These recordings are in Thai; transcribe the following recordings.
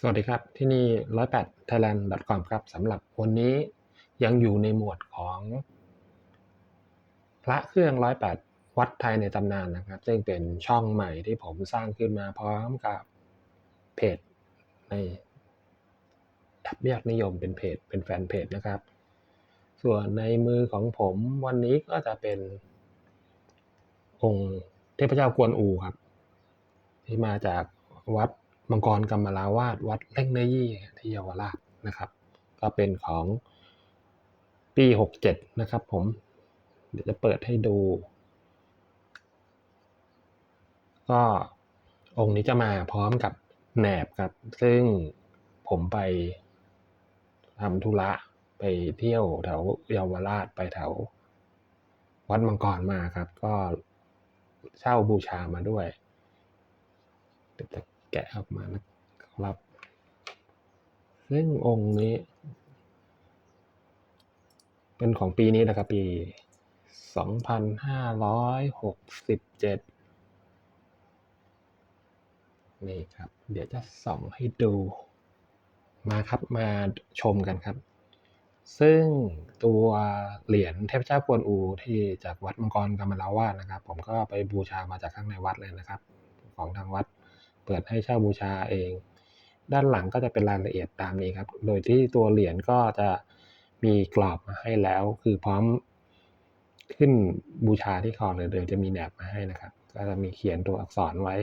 สวัสดีครับ ที่นี่ 108 thailand com ครับสำหรับวันนี้ยังอยู่ในหมวดของ พระเครื่อง 108 วัดไทยในตำนานนะครับ ซึ่งเป็นช่องใหม่ที่ผมสร้างขึ้นมาพร้อมกับเพจในแอปยอดนิยมเป็นเพจเป็นแฟนเพจนะครับ ส่วนในมือของผมวันนี้ก็จะเป็นองค์เทพเจ้ากวนอูครับ ที่มาจากวัด มังกรกำมลาวาดวัดเล่งเนยี่ที่เยาวราชนะครับ ก็เป็นของปีหกเจ็ดนะครับผม เดี๋ยวจะเปิดให้ดู ก็องค์นี้จะมาพร้อมกับแหนบครับ ซึ่งผมไปทำธุระไปเที่ยวแถวเยาวราชไปแถววัดมังกรมาครับ ก็เช่าบูชามาด้วยะแกะออกมานะครับ ซึ่งองค์นี้ เป็นของปีนี้นะครับ ปี 2567 นี่ครับ เดี๋ยวจะส่องให้ดู มาครับมาชมกันครับซึ่งตัวเหรียญเทพเจ้ากวนอูที่จากวัดมังกรกำมะลาวาสนะครับ ผมก็ไปบูชามาจากข้างในวัดเลยนะครับ ของทางวัด เปิดให้เช่าบูชาเอง ด้านหลังก็จะเป็นรายละเอียดตามนี้ครับ โดยที่ตัวเหรียญก็จะมีกรอบมาให้แล้ว คือพร้อมขึ้นบูชาที่คอเลยเดี๋ยวจะมีแหนบมาให้นะครับ ก็จะมีเขียนตัวอักษรไว้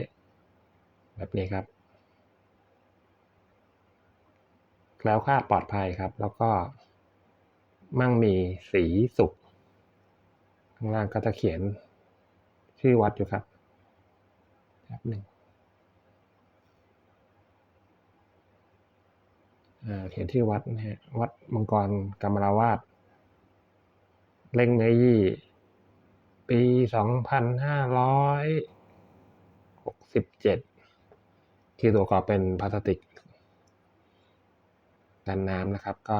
แบบนี้ครับ แล้วคาดปลอดภัยครับ แล้วก็มั่งมีสีสุกข้างล่างก็จะเขียนชื่อวัดอยู่ครับแบบหนึ่ง เขียนชื่วัดนะฮะวัดมังกรกรรมราวาสเล่งเนยี่ ปีสองพันห้าร้อยหกสิบเจ็ดที่ตัวกรอบเป็นพลาสติกกันน้ำนะครับ ก็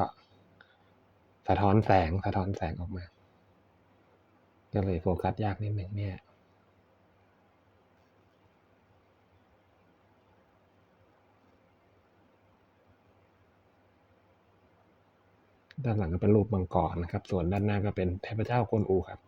สะท้อนแสงสะท้อนแสงออกมา ก็เลยโฟกัสยากนิดหนึ่งเนี่ย ด้านหลังก็เป็นรูปมังกรนะครับ ส่วนด้านหน้าก็เป็นเทพเจ้ากวนอูครับ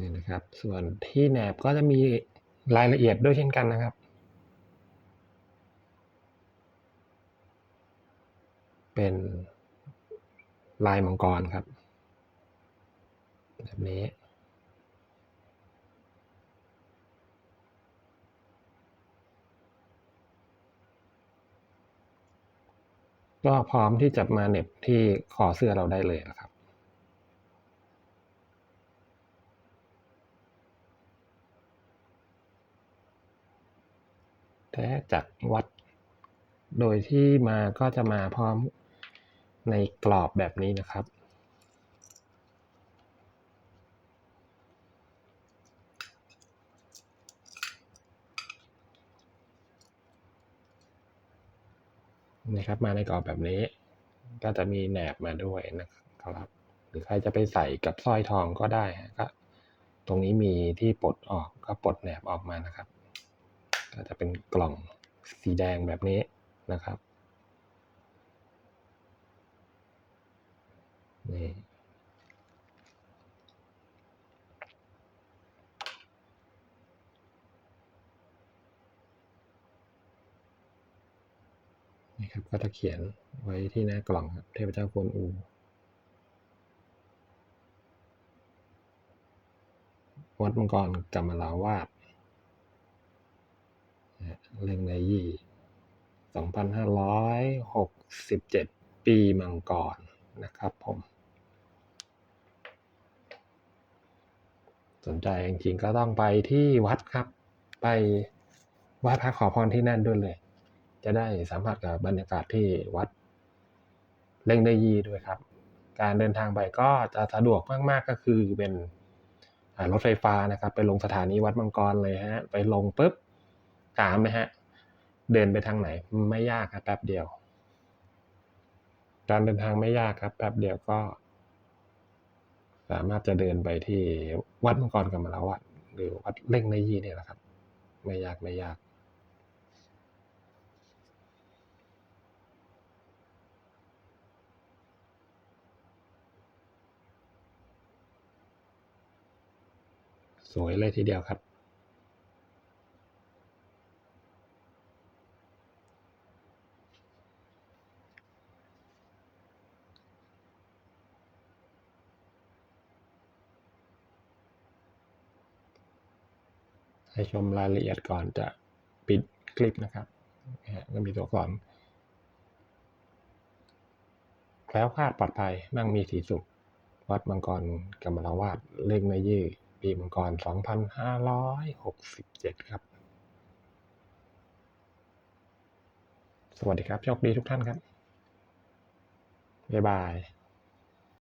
นี่นะครับ ส่วนที่แหนบก็จะมี รายละเอียดด้วยเช่นกันนะครับ เป็นลายมังกรครับ แบบนี้ก็พร้อมที่จะมาเหน็บที่คอเสื้อเราได้เลยนะครับ แท้จากวัด โดยที่มาก็จะมาพร้อมในกรอบแบบนี้นะครับ นะครับมาในกรอบแบบนี้ ก็จะมีแหนบมาด้วยนะครับ หรือใครจะไปใส่กับสร้อยทองก็ได้ก็ตรงนี้มีที่ปลดออกก็ปลดแหนบออกมานะครับ ก็จะเป็นกล่องสีแดงแบบนี้นะครับนี่นี่ครับก็จะเขียนไว้ที่หน้ากล่องครับเทพเจ้ากวนอูวัดมังกรกำมลาวาด เล่งในยี่สองพันห้าร้อยหกสิบเจ็ดปีมังกรนะครับผม สนใจจริงๆก็ต้องไปที่วัดครับ ไปไหว้พระขอพรที่นั่นด้วยเลย จะได้สัมผัสกับบรรยากาศที่วัดเล่งได้ยีด้วยครับ การเดินทางไปก็จะสะดวกมากๆก็คือเป็นรถไฟฟ้านะครับ ไปลงสถานีวัดมังกรเลยฮะ ไปลงปุ๊บ ถามไหมฮะ เดินไปทางไหนไม่ยากครับแป๊บเดียว การเดินทางไม่ยากครับแป๊บเดียวก็ สามารถจะเดินไปที่วัดมังกรกำมลาวัดหรือวัดเล่งในยี่เนี่ยแหละครับ ไม่ยากไม่ยากสวยเลยทีเดียวครับ ชมรายละเอียดก่อนจะปิดคลิปนะครับก็มีตัวอักษรแคล้วคลาดปลอดภัยมั่งมีสีสุข วัดมังกรกำมะลาวาดเลขในยี่ปีมังกร 2567 ครับ สวัสดีครับ โชคดีทุกท่านครับ บ๊ายบาย